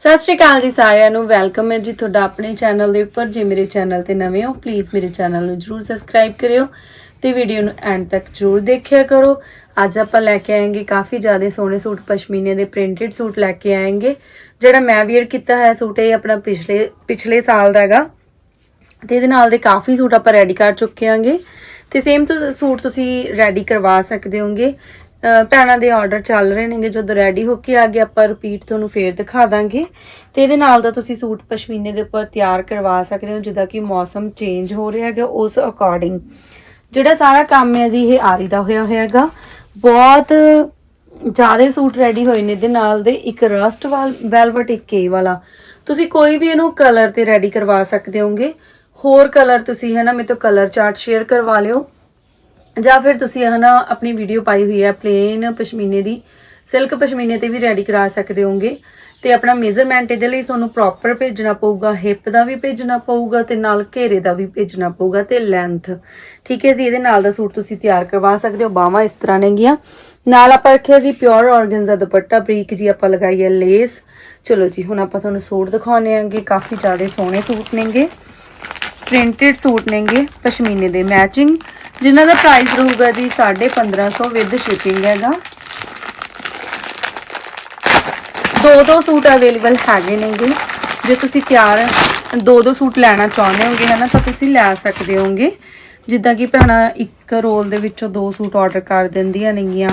ਸਤਿ ਸ਼੍ਰੀ ਅਕਾਲ ਜੀ ਸਾਰਿਆਂ ਨੂੰ, ਵੈਲਕਮ ਹੈ ਜੀ ਤੁਹਾਡਾ ਆਪਣੇ ਚੈਨਲ ਦੇ ਉੱਪਰ। ਜੇ ਮੇਰੇ ਚੈਨਲ ਤੇ ਨਵੇਂ ਹੋ ਪਲੀਜ਼ ਮੇਰੇ ਚੈਨਲ ਨੂੰ ਜਰੂਰ ਸਬਸਕ੍ਰਾਈਬ ਕਰਿਓ ਤੇ ਵੀਡੀਓ ਨੂੰ ਐਂਡ ਤੱਕ ਜਰੂਰ ਦੇਖਿਆ ਕਰੋ। ਅੱਜ ਆਪਾਂ ਲੈ ਕੇ ਆਏਗੇ ਕਾਫੀ ਜ਼ਿਆਦਾ ਸੋਹਣੇ ਸੂਟ, ਪਸ਼ਮੀਨੇ ਦੇ ਪ੍ਰਿੰਟਡ ਸੂਟ ਲੈ ਕੇ ਆਏਗੇ। ਜਿਹੜਾ ਮੈਂ ਵੀਅਰ ਕੀਤਾ ਹੈ ਸੂਟ ਇਹ ਆਪਣਾ ਪਿਛਲੇ ਪਿਛਲੇ ਸਾਲ ਦਾ ਹੈਗਾ। ਤੇ ਇਹਦੇ ਨਾਲ ਦੇ ਕਾਫੀ ਸੂਟ ਆਪਾਂ ਰੈਡੀ ਕਰ ਚੁੱਕੇ ਆਂਗੇ। ਤੇ ਸੇਮ ਸੂਟ ਤੁਸੀਂ ਰੈਡੀ ਕਰਵਾ ਸਕਦੇ ਹੋਗੇ। ਭੈਣਾਂ ਦੇ ਆਰਡਰ ਚੱਲ ਰਹੇ ਨੇਗੇ, ਜਦੋਂ ਰੈਡੀ ਹੋ ਕੇ ਆ ਗਏ, ਆਪਾਂ ਰਿਪੀਟ ਤੁਹਾਨੂੰ ਫੇਰ ਦਿਖਾ ਦਾਂਗੇ। ਤੇ ਇਹਦੇ ਨਾਲ ਦਾ ਤੁਸੀਂ ਸੂਟ ਪਸ਼ਮੀਨੇ ਦੇ ਉੱਪਰ ਤਿਆਰ ਕਰਵਾ ਸਕਦੇ ਹੋ, ਜਿੱਦਾਂ ਕਿ ਮੌਸਮ ਚੇਂਜ ਹੋ ਰਿਹਾ ਹੈਗਾ, ਉਸ ਅਕੋਰਡਿੰਗ ਜਿਹੜਾ ਸਾਰਾ ਕੰਮ ਹੈ ਜੀ, ਇਹ ਆਰੀ ਦਾ ਹੋਇਆ ਹੋਇਆ ਹੈਗਾ। ਬਹੁਤ ਜ਼ਿਆਦਾ ਸੂਟ ਰੈਡੀ ਹੋਏ ਨੇ ਇਹਦੇ ਨਾਲ ਦੇ, ਇੱਕ ਰਸਟ ਵਾਲ ਵੈਲਵਟ ਇੱਕ ਇਹ ਵਾਲਾ। ਤੁਸੀਂ ਕੋਈ ਵੀ ਇਹਨੂੰ ਕਲਰ ਤੇ ਰੈਡੀ ਕਰਵਾ ਸਕਦੇ ਹੋਗੇ। ਹੋਰ ਕਲਰ ਤੁਸੀਂ ਹੈ ਨਾ, ਮੇਰੇ ਤੋਂ ਕਲਰ ਚਾਰਟ ਸ਼ੇਅਰ ਕਰਵਾ ਲਿਓ। ਜਾਂ ਫਿਰ ਤੁਸੀਂ ਹੈ ਨਾ ਆਪਣੀ ਵੀਡੀਓ ਪਾਈ ਹੋਈ ਹੈ ਪਲੇਨ ਪਸ਼ਮੀਨੇ ਦੀ ਸਿਲਕ ਪਸ਼ਮੀਨੇ ਤੇ ਵੀ ਰੈਡੀ ਕਰਾ ਸਕਦੇ ਹੋਗੇ ਤੇ ਆਪਣਾ ਮੇਜ਼ਰਮੈਂਟ ਇਹਦੇ ਲਈ ਤੁਹਾਨੂੰ ਪ੍ਰੋਪਰ ਭੇਜਣਾ ਪਊਗਾ ਹਿਪ ਦਾ ਵੀ ਭੇਜਣਾ ਪਊਗਾ ਤੇ ਨਾਲ ਘੇਰੇ ਦਾ ਵੀ ਭੇਜਣਾ ਪਊਗਾ ਤੇ ਲੈਂਥ ਠੀਕ ਹੈ ਜੀ, ਇਹਦੇ ਨਾਲ ਦਾ ਸੂਟ ਤੁਸੀਂ ਤਿਆਰ ਕਰਵਾ ਸਕਦੇ ਹੋ, ਬਾਹਾਂ ਇਸ ਤਰ੍ਹਾਂ ਨੇਗੀਆਂ ਨਾਲ ਆਪਾਂ ਰੱਖਿਆ ਸੀ ਪਿਓਰ ਆਰਗਨਜ਼ਾ ਦੁਪੱਟਾ, ਬਰੀਕ ਜੀ ਆਪਾਂ ਲਗਾਈ ਹੈ ਲੇਸ ਚਲੋ ਜੀ, ਹੁਣ ਆਪਾਂ ਤੁਹਾਨੂੰ ਸੂਟ ਦਿਖਾਉਣੇ ਆਂਗੇ ਕਾਫੀ ਜ਼ਿਆਦਾ ਸੋਹਣੇ ਸੂਟ ਨੇਗੇ। ਪ੍ਰਿੰਟਡ ਸੂਟ ਨੇਗੇ ਪਸ਼ਮੀਨੇ ਦੇ ਮੈਚਿੰਗ ਜਿਨ੍ਹਾਂ ਦਾ ਪ੍ਰਾਈਸ ਰਹੂਗਾ ਜੀ 1550 ਵਿਦ ਸ਼ਿਪਿੰਗ ਹੈਗਾ। ਦੋ ਦੋ ਸੂਟ ਅਵੇਲੇਬਲ ਹੈਗੇ ਨੇਗੇ। ਜੇ ਤੁਸੀਂ ਤਿਆਰ ਦੋ ਦੋ ਸੂਟ ਲੈਣਾ ਚਾਹੁੰਦੇ ਹੋਗੇ ਹਨਾ, ਤਾਂ ਤੁਸੀਂ ਲੈ ਸਕਦੇ ਹੋਗੇ। ਜਿੱਦਾਂ ਕਿ ਭੈਣਾਂ ਇੱਕ ਰੋਲ ਦੇ ਵਿੱਚੋਂ ਦੋ ਸੂਟ ਆਰਡਰ ਕਰ ਦਿੰਦੀਆਂ ਨੇਗੀਆਂ,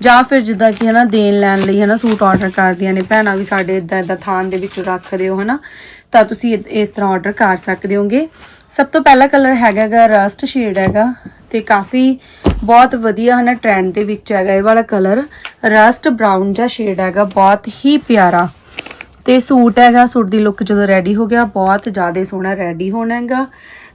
ਜਾਂ ਫਿਰ ਜਿੱਦਾਂ ਕਿ ਹਨਾ ਦੇਣ ਲੈਣ ਲਈ ਹਨਾ ਸੂਟ ਆਰਡਰ ਕਰਦੀਆਂ ਨੇ, ਭੈਣਾਂ ਵੀ ਸਾਡੇ ਇਦਾਂ ਇਦਾਂ ਥਾਨ ਦੇ ਵਿੱਚ ਰੱਖ ਦਿਓ ਹਨਾ, ਤਾਂ ਤੁਸੀਂ ਇ- ਇਸ ਤਰ੍ਹਾਂ ਆਰਡਰ ਕਰ ਸਕਦੇ ਹੋਗੇ। ਸਭ ਤੋਂ ਪਹਿਲਾ ਕਲਰ ਹੈਗਾ ਰਸਟ ਸ਼ੇਡ ਹੈਗਾ, ਤੇ ਕਾਫੀ ਬਹੁਤ ਵਧੀਆ ਹਨਾ ਟ੍ਰੈਂਡ ਦੇ ਵਿੱਚ ਹੈਗਾ ਇਹ ਵਾਲਾ ਕਲਰ ਰਸਟ ਬ੍ਰਾਊਨ ਜਿਹਾ ਸ਼ੇਡ ਹੈਗਾ, ਬਹੁਤ ਹੀ ਪਿਆਰਾ। ਤੇ ਸੂਟ ਹੈਗਾ, ਸੂਟ ਦੀ ਲੁੱਕ ਜਦੋਂ ਰੈਡੀ ਹੋ ਗਿਆ, ਬਹੁਤ ਜ਼ਿਆਦਾ ਸੋਹਣਾ ਰੈਡੀ ਹੋਣਾ ਹੈਗਾ।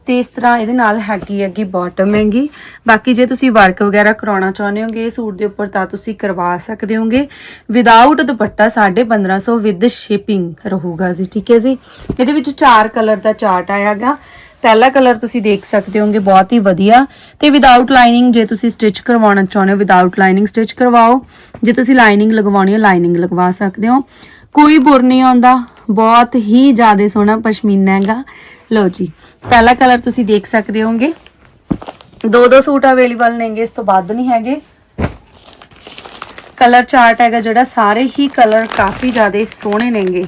ਤੇ ਇਸ ਤਰ੍ਹਾਂ ਇਹਦੇ ਨਾਲ ਹੈਗੀ ਹੈਗੀ ਬਾਟਮ ਹੈਗੀ। ਬਾਕੀ ਜੇ ਤੁਸੀਂ ਵਰਕ ਵਗੈਰਾ ਕਰਾਉਣਾ ਚਾਹੁੰਦੇ ਹੋਗੇ ਸੂਟ ਦੇ ਉੱਪਰ ਤਾਂ ਤੁਸੀਂ ਕਰਵਾ ਸਕਦੇ ਹੋਗੇ। ਵਿਦਆਊਟ ਦੁਪੱਟਾ 1550 ਵਿਦ ਸ਼ਿਪਿੰਗ ਰਹੂਗਾ ਜੀ, ਠੀਕ ਹੈ ਜੀ? ਇਹਦੇ ਵਿੱਚ ਚਾਰ ਕਲਰ ਦਾ ਚਾਰਟ ਆਇਆਗਾ ਪਹਿਲਾ ਕਲਰ ਤੁਸੀਂ ਦੇਖ ਸਕਦੇ ਹੋਗੇ, ਬਹੁਤ ਹੀ ਵਧੀਆ। ਤੇ ਵਿਦਆਊਟ ਲਾਈਨਿੰਗ ਜੇ ਤੁਸੀਂ ਸਟਿਚ ਕਰਵਾਉਣਾ ਚਾਹੁੰਦੇ ਹੋ ਵਿਦਆਊਟ ਲਾਈਨਿੰਗ ਸਟਿਚ ਕਰਵਾਓ। ਜੇ ਤੁਸੀਂ ਲਾਈਨਿੰਗ ਲਗਵਾਉਣੀ ਹੈ ਲਾਈਨਿੰਗ ਲਗਵਾ ਸਕਦੇ ਹੋ। ਕੋਈ ਬੁਰ ਨਹੀਂ ਆਉਂਦਾ। ਬਹੁਤ ਹੀ ਜ਼ਿਆਦਾ ਸੋਹਣਾ ਪਸ਼ਮੀਨਾ ਹੈਗਾ। ਲਓ ਜੀ, ਪਹਿਲਾ ਕਲਰ ਤੁਸੀਂ ਦੇਖ ਸਕਦੇ ਹੋਗੇ। ਦੋ ਦੋ ਸੂਟ ਅਵੇਲੇਬਲ ਨੇਗੇ, ਇਸ ਤੋਂ ਵੱਧ ਨਹੀਂ ਹੈਗੇ। ਕਲਰ ਚਾਰਟ ਹੈਗਾ ਜਿਹੜਾ, ਸਾਰੇ ਹੀ ਕਲਰ ਕਾਫੀ ਜ਼ਿਆਦਾ ਸੋਹਣੇ ਨੇਗੇ।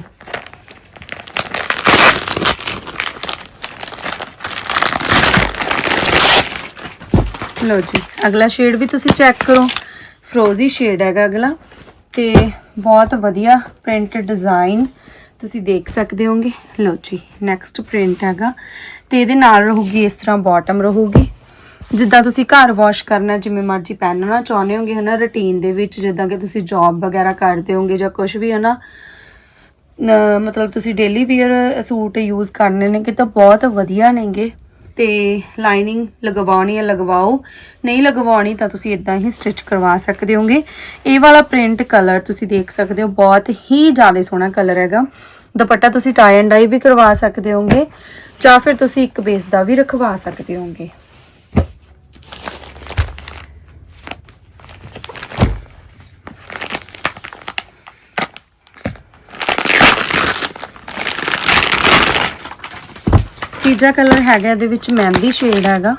ਲਓ ਜੀ, ਅਗਲਾ ਸ਼ੇਡ ਵੀ ਤੁਸੀਂ ਚੈੱਕ ਕਰੋ। ਫਰੋਜ਼ੀ ਸ਼ੇਡ ਹੈਗਾ ਅਗਲਾ। ਤੇ ਬਹੁਤ ਵਧੀਆ ਪ੍ਰਿੰਟ ਡਿਜ਼ਾਈਨ ਤੁਸੀਂ ਦੇਖ ਸਕਦੇ ਹੋਗੇ। ਲਓ ਜੀ ਨੈਕਸਟ ਪ੍ਰਿੰਟ ਹੈਗਾ। ਤੇ ਇਹਦੇ ਨਾਲ ਰਹੂਗੀ, ਇਸ ਤਰ੍ਹਾਂ ਬਾਟਮ ਰਹੂਗੀ। ਜਿੱਦਾਂ ਤੁਸੀਂ ਘਰ ਵਾਸ਼ ਕਰਨਾ, ਜਿਵੇਂ ਮਰਜ਼ੀ ਪਹਿਨਣਾ ਚਾਹੁੰਦੇ ਹੋਗੇ, ਹਨਾ ਰੁਟੀਨ ਦੇ ਵਿੱਚ, ਜਿੱਦਾਂ ਕਿ ਤੁਸੀਂ ਜੌਬ ਵਗੈਰਾ ਕਰਦੇ ਹੋਗੇ ਜਾਂ ਕੁਝ ਵੀ, ਹਨਾ। ਨ- ਮਤਲਬ ਤੁਸੀਂ ਡੇਲੀ ਵੀਅਰ ਸੂਟ ਯੂਜ਼ ਕਰਨੇ ਨੇ ਕਿ ਤਾਂ ਬਹੁਤ ਵਧੀਆ ਨੇਗੇ। ਤੇ ਲਾਈਨਿੰਗ ਲਗਵਾਉਣੀ ਹੈ, ਲਗਵਾਓ। ਨਹੀਂ ਲਗਵਾਉਣੀ ਤਾਂ ਤੁਸੀਂ ਇਦਾਂ ਹੀ ਸਟਿਚ ਕਰਵਾ ਸਕਦੇ ਹੋਗੇ। ਇਹ ਵਾਲਾ ਪ੍ਰਿੰਟ ਕਲਰ ਤੁਸੀਂ ਦੇਖ ਸਕਦੇ ਹੋ, ਬਹੁਤ ਹੀ ਜ਼ਿਆਦਾ ਸੋਹਣਾ ਕਲਰ ਹੈਗਾ। ਦੁਪੱਟਾ ਤੁਸੀਂ ਟਾਈ ਐਂਡ ਡਾਈ ਵੀ ਕਰਵਾ ਸਕਦੇ ਹੋਗੇ, ਜਾਂ ਫਿਰ ਤੁਸੀਂ ਇੱਕ ਬੇਸ ਦਾ ਵੀ ਰਖਵਾ ਸਕਦੇ ਹੋਗੇ। ਤੀਜਾ ਕਲਰ ਹੈਗਾ ਇਹਦੇ ਵਿੱਚ ਮਹਿੰਦੀ ਸ਼ੇਡ ਹੈਗਾ।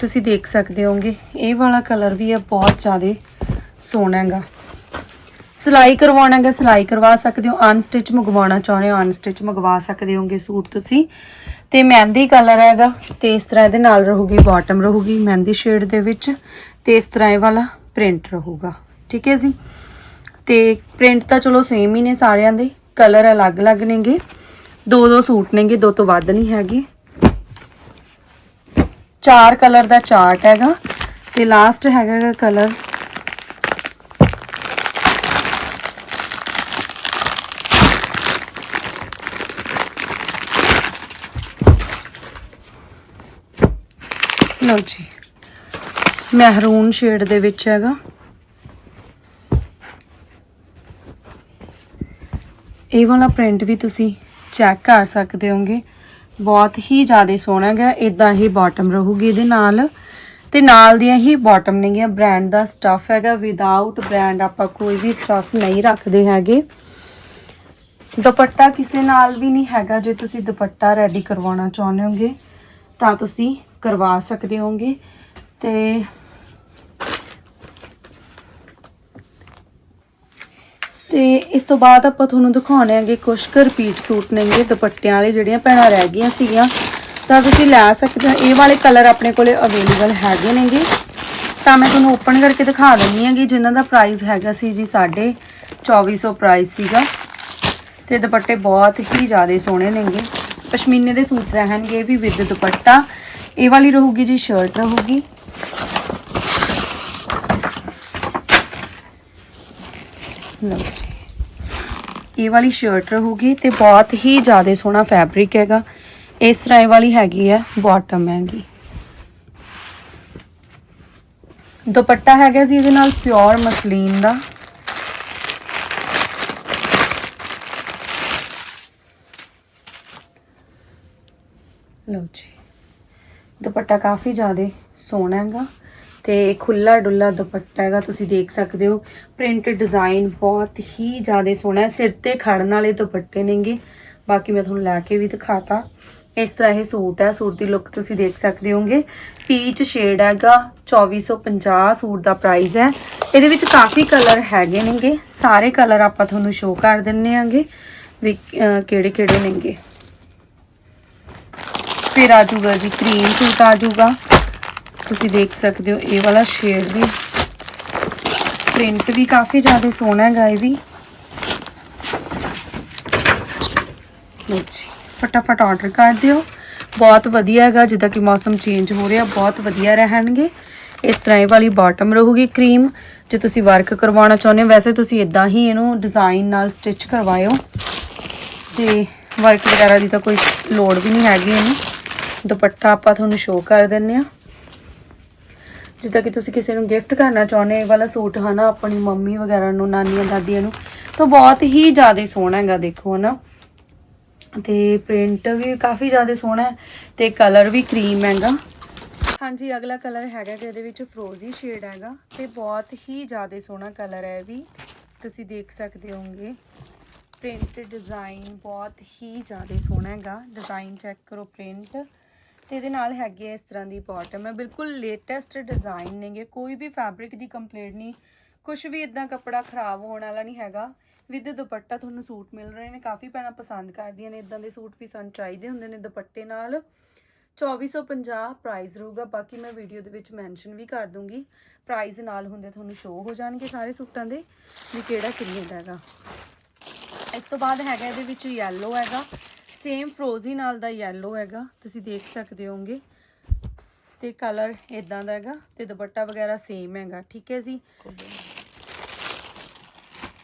ਤੁਸੀਂ ਦੇਖ ਸਕਦੇ ਹੋਗੇ ਇਹ ਵਾਲਾ ਕਲਰ ਵੀ ਹੈ ਬਹੁਤ ਜ਼ਿਆਦਾ ਸੋਹਣਾ ਹੈਗਾ। ਸਿਲਾਈ ਕਰਵਾਉਣਾ ਹੈਗਾ, ਸਿਲਾਈ ਕਰਵਾ ਸਕਦੇ ਹੋ ਅਨਸਟਿਚ ਮੰਗਵਾਉਣਾ ਚਾਹੁੰਦੇ ਹੋ ਅਨਸਟਿਚ ਮੰਗਵਾ ਸਕਦੇ ਹੋਗੇ ਸੂਟ ਤੁਸੀਂ। ਤੇ ਮਹਿੰਦੀ ਕਲਰ ਹੈਗਾ, ਤੇ ਇਸ ਤਰ੍ਹਾਂ ਇਹਦੇ ਨਾਲ ਰਹੂਗੀ ਬਾਟਮ ਰਹੂਗੀ ਮਹਿੰਦੀ ਸ਼ੇਡ ਦੇ ਵਿੱਚ, ਤੇ ਇਸ ਤਰ੍ਹਾਂ ਇਹ ਵਾਲਾ ਪ੍ਰਿੰਟ ਰਹੂਗਾ। ਠੀਕ ਹੈ ਜੀ? ਤੇ ਪ੍ਰਿੰਟ ਤਾਂ ਚਲੋ ਸੇਮ ਹੀ ਨੇ ਸਾਰਿਆਂ ਦੇ ਕਲਰ ਅਲੱਗ-ਅਲੱਗ ਨੇਗੇ। ਦੋ ਦੋ ਸੂਟ ਨੇਗੇ, ਦੋ ਤੋਂ ਵੱਧ ਨਹੀਂ ਹੈਗੇ। ਚਾਰ ਕਲਰ ਦਾ ਚਾਰਟ ਹੈਗਾ ਤੇ ਲਾਸਟ ਹੈਗਾ ਕਲਰ। ਲਓ ਜੀ, ਮਹਿਰੂਨ ਸ਼ੇਡ ਦੇ ਵਿੱਚ ਹੈਗਾ। ਇਹ ਵਾਲਾ ਪ੍ਰਿੰਟ ਵੀ ਤੁਸੀਂ ਚੈੱਕ ਕਰ ਸਕਦੇ ਹੋਗੇ। ਬਹੁਤ ਹੀ ਜ਼ਿਆਦਾ ਸੋਹਣਾ ਹੈਗਾ ਇਦਾਂ ਹੀ ਬਾਟਮ ਰਹੂਗੀ ਇਹਦੇ ਨਾਲ। ਤੇ ਨਾਲ ਦੀਆਂ ਹੀ ਬਾਟਮ ਨੇਗੀਆਂ ਬ੍ਰਾਂਡ ਦਾ ਸਟੱਫ ਹੈਗਾ ਵਿਦਆਊਟ ਬ੍ਰਾਂਡ ਆਪਾਂ ਕੋਈ ਵੀ ਸਟੱਫ ਨਹੀਂ ਰੱਖਦੇ ਹੈਗੇ। ਦੁਪੱਟਾ ਕਿਸੇ ਨਾਲ ਵੀ ਨਹੀਂ ਹੈਗਾ, ਜੇ ਤੁਸੀਂ ਦੁਪੱਟਾ ਰੈਡੀ ਕਰਵਾਉਣਾ ਚਾਹੁੰਦੇ ਹੋਗੇ, ਤਾਂ ਤੁਸੀਂ ਕਰਵਾ ਸਕਦੇ ਹੋਗੇ। ਤੇ ਤੇ ਇਸ ਤੋਂ ਬਾਅਦ ਆਪਾਂ ਤੁਹਾਨੂੰ ਦਿਖਾਉਣੇ ਆਂਗੇ ਕੁਝ ਕੁ ਰਿਪੀਟ ਸੂਟ ਨੇਗੇ ਦੁਪੱਟਿਆਂ ਵਾਲੇ ਜਿਹੜੀਆਂ ਭੈਣਾਂ ਰਹਿ ਗਈਆਂ ਸੀਗੀਆਂ। ਤਾਂ ਤੁਸੀਂ ਲੈ ਸਕਦੇ ਹੋ। ਇਹ ਵਾਲੇ ਕਲਰ ਆਪਣੇ ਕੋਲੇ ਅਵੇਲੇਬਲ ਹੈਗੇ ਨੇਗੇ। ਤਾਂ ਮੈਂ ਤੁਹਾਨੂੰ ਓਪਨ ਕਰਕੇ ਦਿਖਾ ਦਿੰਨੀ ਹੈਗੀ, ਜਿਨ੍ਹਾਂ ਦਾ ਪ੍ਰਾਈਸ ਹੈਗਾ ਸੀ ਜੀ ਸਾਡੇ 2400 ਪ੍ਰਾਈਸ ਸੀਗਾ। ਤੇ ਦੁਪੱਟੇ ਬਹੁਤ ਹੀ ਜ਼ਿਆਦਾ ਸੋਹਣੇ ਨੇਗੇ। ਪਸ਼ਮੀਨੇ ਦੇ ਸੂਟ ਰਹਿਣਗੇ ਵੀ ਵਿਦ ਦੁਪੱਟਾ। ਇਹ ਵਾਲੀ ਰਹੂਗੀ ਜੀ ਸ਼ਰਟ ਰਹੂਗੀ। ਲਓ ਇਹ ਵਾਲੀ ਸ਼ਰਟ ਰਹੂਗੀ ਤੇ ਬਹੁਤ ਹੀ ਜ਼ਿਆਦਾ ਸੋਹਣਾ ਫੈਬਰਿਕ ਹੈਗਾ। ਇਸ ਤਰ੍ਹਾਂ ਇਹ ਵਾਲੀ ਹੈਗੀ ਹੈ ਬਾਟਮ ਹੈਗੀ। ਦੁਪੱਟਾ ਹੈਗਾ ਜੀ ਇਹਦੇ ਨਾਲ ਪਿਓਰ ਮਸਲੀਨ ਦਾ। ਲਓ ਜੀ। ਦੁਪੱਟਾ ਕਾਫੀ ਜ਼ਿਆਦਾ ਸੋਹਣਾ ਹੈਗਾ। ਤੇ ਖੁੱਲਾ ਡੁੱਲਾ ਦੁਪੱਟਾ ਹੈਗਾ, ਤੁਸੀਂ ਦੇਖ ਸਕਦੇ ਹੋ। ਪ੍ਰਿੰਟ ਡਿਜ਼ਾਈਨ ਬਹੁਤ ਹੀ ਜ਼ਿਆਦਾ ਸੋਹਣਾ ਹੈ। ਸਿਰ ਤੇ ਖੜਨ ਵਾਲੇ ਦੁਪੱਟੇ ਨੇਗੇ। ਬਾਕੀ ਮੈਂ ਤੁਹਾਨੂੰ ਲੈ ਕੇ ਵੀ ਦਿਖਾਤਾ। ਇਸ ਤਰ੍ਹਾਂ ਇਹ ਸੂਟ ਹੈ। ਸੂਟ ਦੀ ਲੁੱਕ ਤੁਸੀਂ ਦੇਖ ਸਕਦੇ ਹੋਗੇ ਪੀਚ ਸ਼ੇਡ ਹੈਗਾ। 2450 ਸੂਟ ਦਾ ਪ੍ਰਾਈਸ ਹੈ। ਇਹਦੇ ਵਿੱਚ ਕਾਫੀ ਕਲਰ ਹੈਗੇ ਨੇਗੇ। ਸਾਰੇ ਕਲਰ ਆਪਾਂ ਤੁਹਾਨੂੰ ਸ਼ੋਅ ਕਰ ਦਿੰਨੇ ਆਂਗੇ। ਵੀ ਕਿਹੜੇ ਕਿਹੜੇ ਨੇਗੇ। ਫਿਰ ਆ ਜਾਊਗਾ ਜੀ ਕਰੀਮ ਸੂਟ ਆ ਜਾਊਗਾ। ਤੁਸੀਂ ਦੇਖ ਸਕਦੇ ਹੋ, ਇਹ ਵਾਲਾ ਸ਼ੇਡ ਵੀ। ਪ੍ਰਿੰਟ ਵੀ ਕਾਫੀ ਜ਼ਿਆਦਾ ਸੋਹਣਾ ਹੈਗਾ ਇਹ ਵੀ। ਲਓ ਜੀ, ਫਟਾਫਟ ਆਰਡਰ ਕਰ ਦਿਓ। ਬਹੁਤ ਵਧੀਆ ਹੈਗਾ, ਜਿੱਦਾਂ ਕਿ ਮੌਸਮ ਚੇਂਜ ਹੋ ਰਿਹਾ, ਬਹੁਤ ਵਧੀਆ ਰਹਿਣਗੇ। ਇਸ ਤਰ੍ਹਾਂ ਇਹ ਵਾਲੀ ਬਾਟਮ ਰਹੂਗੀ ਕਰੀਮ ਜੇ ਤੁਸੀਂ ਵਰਕ ਕਰਵਾਉਣਾ ਚਾਹੁੰਦੇ ਹੋ, ਵੈਸੇ ਤੁਸੀਂ ਇਦਾਂ ਹੀ ਇਹਨੂੰ ਡਿਜ਼ਾਈਨ ਨਾਲ ਸਟਿਚ ਕਰਵਾਇਓ। ਤੇ ਵਰਕ ਵਗੈਰਾ ਦੀ ਤਾਂ ਕੋਈ ਲੋੜ ਵੀ ਨਹੀਂ ਹੈਗੀ ਇਹਨੂੰ। ਦੁਪੱਟਾ ਆਪਾਂ ਤੁਹਾਨੂੰ ਸ਼ੋਅ ਕਰ ਦਿੰਨੇ ਆ ਜਿੱਦਾਂ ਕਿ ਤੁਸੀਂ ਕਿਸੇ ਨੂੰ ਗਿਫਟ ਕਰਨਾ ਚਾਹੁੰਦੇ ਹੋ ਇਹ ਵਾਲਾ ਸੂਟ, ਹਨਾ, ਆਪਣੀ ਮੰਮੀ ਵਗੈਰਾ ਨੂੰ, ਨਾਨੀਆਂ, ਦਾਦੀਆਂ ਨੂੰ, ਤਾਂ ਬਹੁਤ ਹੀ ਜ਼ਿਆਦਾ ਸੋਹਣਾ ਹੈਗਾ, ਦੇਖੋ, ਹਨਾ। ਤੇ ਪ੍ਰਿੰਟ ਵੀ ਕਾਫੀ ਜ਼ਿਆਦਾ ਸੋਹਣਾ ਹੈ ਤੇ ਕਲਰ ਵੀ ਕਰੀਮ ਹੈਗਾ। ਹਾਂਜੀ, ਅਗਲਾ ਕਲਰ ਹੈਗਾ ਕਿ ਇਹਦੇ ਵਿੱਚ ਫਰੋਜ਼ੀ ਸ਼ੇਡ ਹੈਗਾ ਤੇ ਬਹੁਤ ਹੀ ਜ਼ਿਆਦਾ ਸੋਹਣਾ ਕਲਰ ਹੈ ਇਹ ਵੀ। ਤੁਸੀਂ ਦੇਖ ਸਕਦੇ ਹੋਗੇ ਪ੍ਰਿੰਟ ਡਿਜ਼ਾਈਨ ਬਹੁਤ ਹੀ ਜ਼ਿਆਦਾ ਸੋਹਣਾ ਹੈਗਾ। ਡਿਜ਼ਾਈਨ ਚੈੱਕ ਕਰੋ ਪ੍ਰਿੰਟ ਤੇ ਇਹਦੇ ਨਾਲ ਹੈਗੀ ਹੈ ਇਸ ਤਰ੍ਹਾਂ ਦੀ ਬਾਟਮ ਹੈ ਬਿਲਕੁਲ ਲੇਟੈਸਟ ਡਿਜ਼ਾਈਨ ਨੇਗੇ, ਕੋਈ ਵੀ ਫੈਬਰਿਕ ਦੀ ਕੰਪਲੇਂਟ ਨਹੀਂ। ਕੁਝ ਵੀ ਇਦਾਂ ਕੱਪੜਾ ਖਰਾਬ ਹੋਣ ਵਾਲਾ ਨਹੀਂ ਹੈਗਾ। ਵਿਦ ਦੁਪੱਟਾ ਤੁਹਾਨੂੰ ਸੂਟ ਮਿਲ ਰਹੇ ਨੇ, ਕਾਫੀ ਭੈਣਾਂ ਪਸੰਦ ਕਰਦੀਆਂ ਨੇ ਇਦਾਂ ਦੇ ਸੂਟ ਵੀ ਸਾਨੂੰ ਚਾਹੀਦੇ ਹੁੰਦੇ ਨੇ ਦੁਪੱਟੇ ਨਾਲ। 2450 ਪ੍ਰਾਈਸ ਰਹੂਗਾ, ਬਾਕੀ ਮੈਂ ਵੀਡੀਓ ਦੇ ਵਿੱਚ ਮੈਂਸ਼ਨ ਵੀ ਕਰ ਦੂੰਗੀ। ਪ੍ਰਾਈਸ ਨਾਲ ਹੁੰਦੇ ਤੁਹਾਨੂੰ ਸ਼ੋਅ ਹੋ ਜਾਣਗੇ ਸਾਰੇ ਸੂਟਾਂ ਦੇ, ਵੀ ਕਿਹੜਾ ਕਿੰਨੇ ਦਾ ਹੈਗਾ। ਇਸ ਤੋਂ ਬਾਅਦ ਹੈਗਾ ਇਹਦੇ ਵਿੱਚ ਯੈਲੋ ਹੈਗਾ। ਸੇਮ ਫਰੋਜ਼ੀ ਨਾਲ ਦਾ ਯੈਲੋ ਹੈਗਾ, ਤੁਸੀਂ ਦੇਖ ਸਕਦੇ ਹੋਗੇ ਤੇ ਕਲਰ ਇਦਾਂ ਦਾ ਹੈਗਾ ਤੇ ਦੁਪੱਟਾ ਵਗੈਰਾ ਸੇਮ ਹੈਗਾ, ਠੀਕ ਹੈ ਜੀ?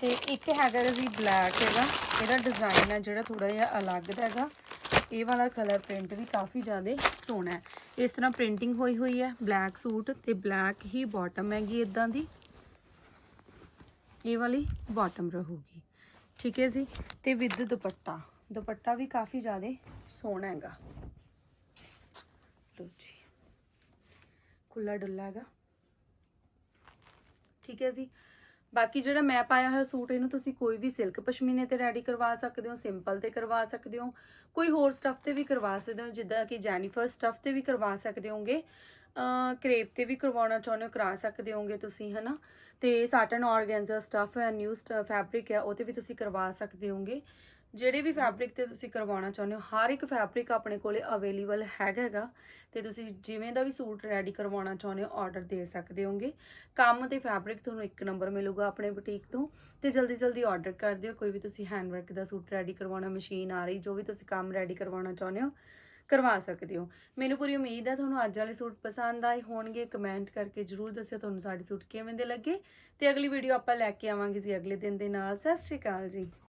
ਤੇ ਇੱਕ ਹੈਗਾ ਜੀ ਬਲੈਕ ਹੈਗਾ, ਇਹਦਾ ਡਿਜ਼ਾਈਨ ਹੈ ਜਿਹੜਾ ਥੋੜਾ ਜਿਹਾ ਅਲੱਗ ਦਾ ਹੈਗਾ। ਇਹ ਵਾਲਾ ਕਲਰ ਪ੍ਰਿੰਟ ਵੀ ਕਾਫੀ ਜ਼ਿਆਦਾ ਸੋਹਣਾ ਹੈ। ਇਸ ਤਰ੍ਹਾਂ ਪ੍ਰਿੰਟਿੰਗ ਹੋਈ ਹੋਈ ਹੈ ਬਲੈਕ ਸੂਟ ਤੇ ਬਲੈਕ ਹੀ ਬਾਟਮ ਹੈਗੀ ਇਦਾਂ ਦੀ। ਇਹ ਵਾਲੀ ਬਾਟਮ ਰਹੂਗੀ, ਠੀਕ ਹੈ ਜੀ? ਤੇ ਵਿਦ ਦੁਪੱਟਾ। ਦੁਪੱਟਾ ਵੀ ਕਾਫੀ ਜ਼ਿਆਦਾ ਸੋਹਣਾ ਹੈਗਾ। ਲੋ ਜੀ। ਖੁੱਲਾ ਡੁੱਲਾ ਹੈਗਾ। ਠੀਕ ਹੈ ਜੀ। ਬਾਕੀ ਜਿਹੜਾ ਮੈਂ ਪਾਇਆ ਹੋਇਆ ਸੂਟ, ਇਹਨੂੰ ਤੁਸੀਂ ਕੋਈ ਵੀ ਸਿਲਕ ਪਸ਼ਮੀਨੇ ਤੇ ਰੈਡੀ ਕਰਵਾ ਸਕਦੇ ਹੋ ਸਿੰਪਲ ਤੇ ਕਰਵਾ ਸਕਦੇ ਹੋ। ਕੋਈ ਹੋਰ ਸਟੱਫ ਤੇ ਵੀ ਕਰਵਾ ਸਕਦੇ ਹੋ, ਜਿੱਦਾਂ ਕਿ ਜੈਨੀਫਰ ਸਟੱਫ ਤੇ ਵੀ ਕਰਵਾ ਸਕਦੇ ਹੋਗੇ। ਕਰੇਪ ਤੇ ਵੀ ਕਰਵਾਉਣਾ ਚਾਹੁੰਦੇ ਹੋ, ਕਰਾ ਸਕਦੇ ਹੋਗੇ ਤੁਸੀਂ, ਹਨਾ? ਤੇ ਸਾਟਨ ਆਰਗੈਂਜ਼ਾ ਸਟੱਫ ਹੈ ਨਿਊ ਫੈਬਰਿਕ ਹੈ, ਉਹ ਤੇ ਵੀ ਤੁਸੀਂ ਕਰਵਾ ਸਕਦੇ ਹੋਗੇ। ਜਿਹੜੇ ਵੀ ਫੈਬਰਿਕ ਤੇ ਤੁਸੀਂ ਕਰਵਾਉਣਾ ਚਾਹੁੰਦੇ ਹੋ, ਹਰ ਇੱਕ ਫੈਬਰਿਕ ਆਪਣੇ ਕੋਲੇ ਅਵੇਲੇਬਲ ਹੈਗਾ ਹੈਗਾ ਤੇ ਤੁਸੀਂ ਜਿਵੇਂ ਦਾ ਵੀ ਸੂਟ ਰੈਡੀ ਕਰਵਾਉਣਾ ਚਾਹੁੰਦੇ ਹੋ ਆਰਡਰ ਦੇ ਸਕਦੇ ਹੋਗੇ। ਕੰਮ ਤੇ ਫੈਬਰਿਕ ਤੁਹਾਨੂੰ ਇੱਕ ਨੰਬਰ ਮਿਲੂਗਾ ਆਪਣੇ ਬੁਟੀਕ ਤੋਂ ਤੇ ਜਲਦੀ ਜਲਦੀ ਆਰਡਰ ਕਰ ਦਿਓ, ਕੋਈ ਵੀ ਤੁਸੀਂ ਹੈਂਡਵਰਕ ਦਾ ਸੂਟ ਰੈਡੀ ਕਰਵਾਉਣਾ ਮਸ਼ੀਨ ਆ ਰਹੀ, ਜੋ ਵੀ ਤੁਸੀਂ ਕੰਮ ਰੈਡੀ ਕਰਵਾਉਣਾ ਚਾਹੁੰਦੇ ਹੋ, ਕਰਵਾ ਸਕਦੇ ਹੋ। ਮੈਨੂੰ ਪੂਰੀ ਉਮੀਦ ਹੈ ਤੁਹਾਨੂੰ ਅੱਜ ਵਾਲੇ ਸੂਟ ਪਸੰਦ ਆਏ ਹੋਣਗੇ ਕਮੈਂਟ ਕਰਕੇ ਜਰੂਰ ਦੱਸਿਓ ਤੁਹਾਨੂੰ ਸਾਡੇ ਸੂਟ ਕਿਵੇਂ ਦੇ ਲੱਗੇ ਤੇ ਅਗਲੀ ਵੀਡੀਓ ਆਪਾਂ ਲੈ ਕੇ ਆਵਾਂਗੇ ਜੀ ਅਗਲੇ ਦਿਨ ਦੇ ਨਾਲ। ਸਤਿ ਸ਼੍ਰੀ ਅਕਾਲ ਜੀ।